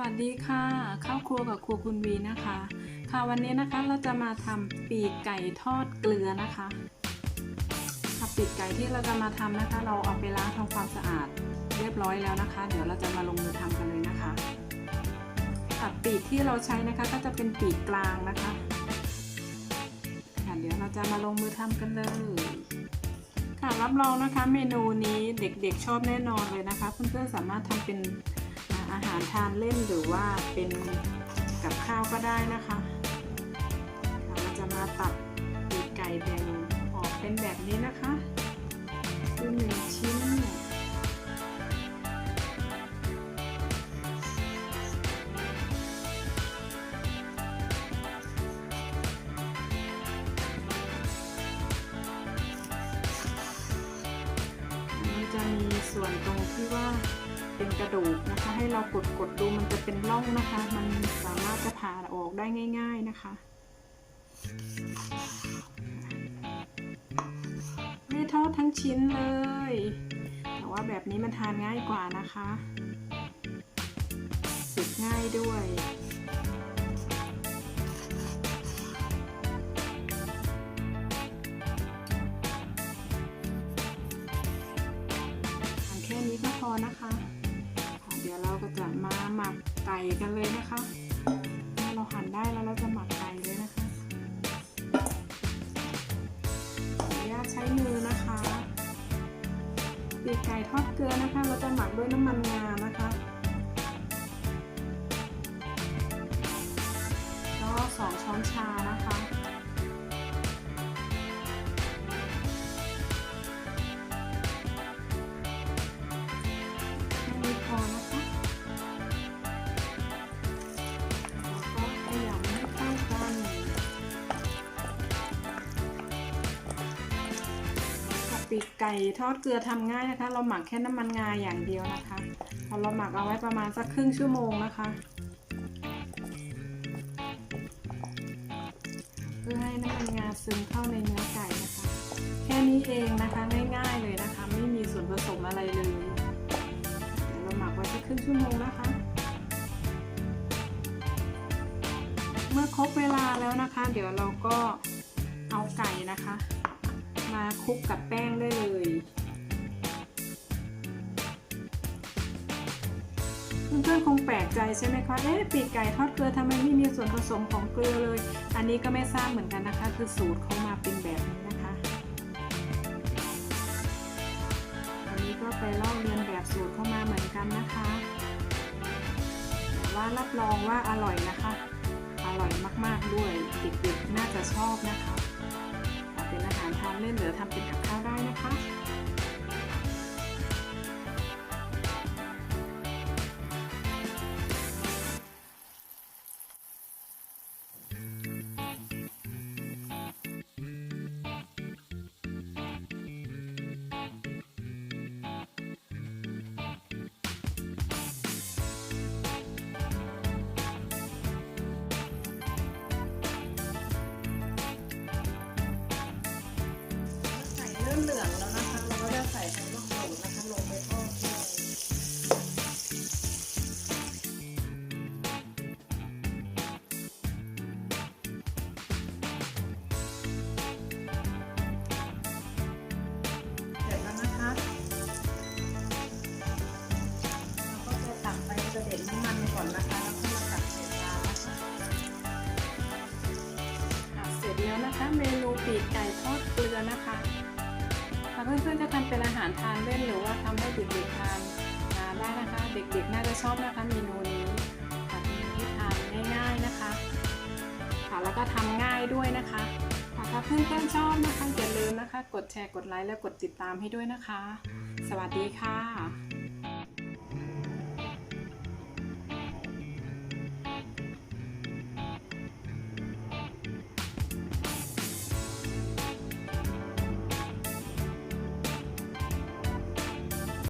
วัสดีค่ะ ข้าวครัวกับครัวคุณวีนะคะ ค่ะวันนี้นะคะเราจะมาทำปีกไก่ทอดเกลือนะคะค่ะปีกไก่ที่เราจะมาทำนะคะ เราเอาไปล้างทำความสะอาดเรียบร้อยแล้วนะคะ เดี๋ยวเราจะมาลงมือทำกันเลยนะคะค่ะปีกที่เราใช้นะคะก็จะเป็นปีกกลางนะคะค่ะเดี๋ยวเราจะมาลงมือทำกันเลยค่ะรับรองนะคะ เมนูนี้เด็กๆชอบแน่นอนเลยนะคะเพื่อนๆสามารถทำเป็น อาหารทานเล่นหรือว่าเป็นกับข้าวก็ได้นะคะ เราจะมาตัดปีกไก่แบ่งออกเป็นแบบนี้นะคะคือหนึ่งชิ้นจะมีส่วนตรงที่ว่า เป็นกระดูกนะคะ ให้เรากดกดดูมันจะเป็นร่องนะคะ มันสามารถจะผ่าออกได้ง่าย ๆนะคะไม่ทอดทั้งชิ้นเลย แต่ว่าแบบนี้มันทานง่ายกว่านะคะสุกง่ายด้วยทำแค่นี้ก็พอนะคะ กไก่กันเลยนะคะเมื่อเราหั่นได้แล้วเราจะหมักไก่เลยนะคะขออนุญาตใช้มือนะคะปีกไก่ทอดเกลือนะคะ เราจะหมักด้วยน้ำมันงานะคะก็สองช้อนชานะคะ ปีกไก่ทอดเกลือทำง่ายนะคะ เราหมักแค่น้ำมันงาอย่างเดียวนะคะพอเราหมักเอาไว้ประมาณสักครึ่งชั่วโมงนะคะ เพื่อให้น้ำมันงาซึมเข้าในเนื้อไก่นะคะ แค่นี้เองนะคะง่ายๆเลยนะคะ ไม่มีส่วนผสมอะไรเลยเดี๋ยวเราหมักไว้สักครึ่งชั่วโมงนะคะ เมื่อครบเวลาแล้วนะคะ เดี๋ยวเราก็เอาไก่นะคะ มาคลุกกับแป้งได้เลยเพื่อนๆคงแปลกใจใช่ไหมคะ เอ๊ะปีกไก่ทอดเกลือทำไมไม่มีส่วนผสมของเกลือเลย อันนี้ก็ไม่ทราบเหมือนกันนะคะ คือสูตรเขามาเป็นแบบนี้นะคะ อันนี้ก็ไปลอกเรียนแบบสูตรเข้ามาเหมือนกันนะคะแต่ว่ารับรองว่าอร่อยนะคะ อร่อยมากๆด้วยเด็กๆน่าจะชอบนะคะ เป็นอาหารทานเล่นหรือทำเป็นกับข้าวได้นะคะ ไก่เริ่มเารทานเล่นหรือว่าทำให้เด็กๆทานได้นะคะ เด็กๆน่าจะชอบนะคะเมนูนี้แบบที่ทานง่ายๆนะคะค่ะแล้วก็ทำง่ายด้วยนะคะค่ะถ้าเพื่อนๆชอบนะคะอย่าลืมนะคะ กดแชร์กดไลค์และกดติดตามให้ด้วยนะคะ สวัสดีค่ะ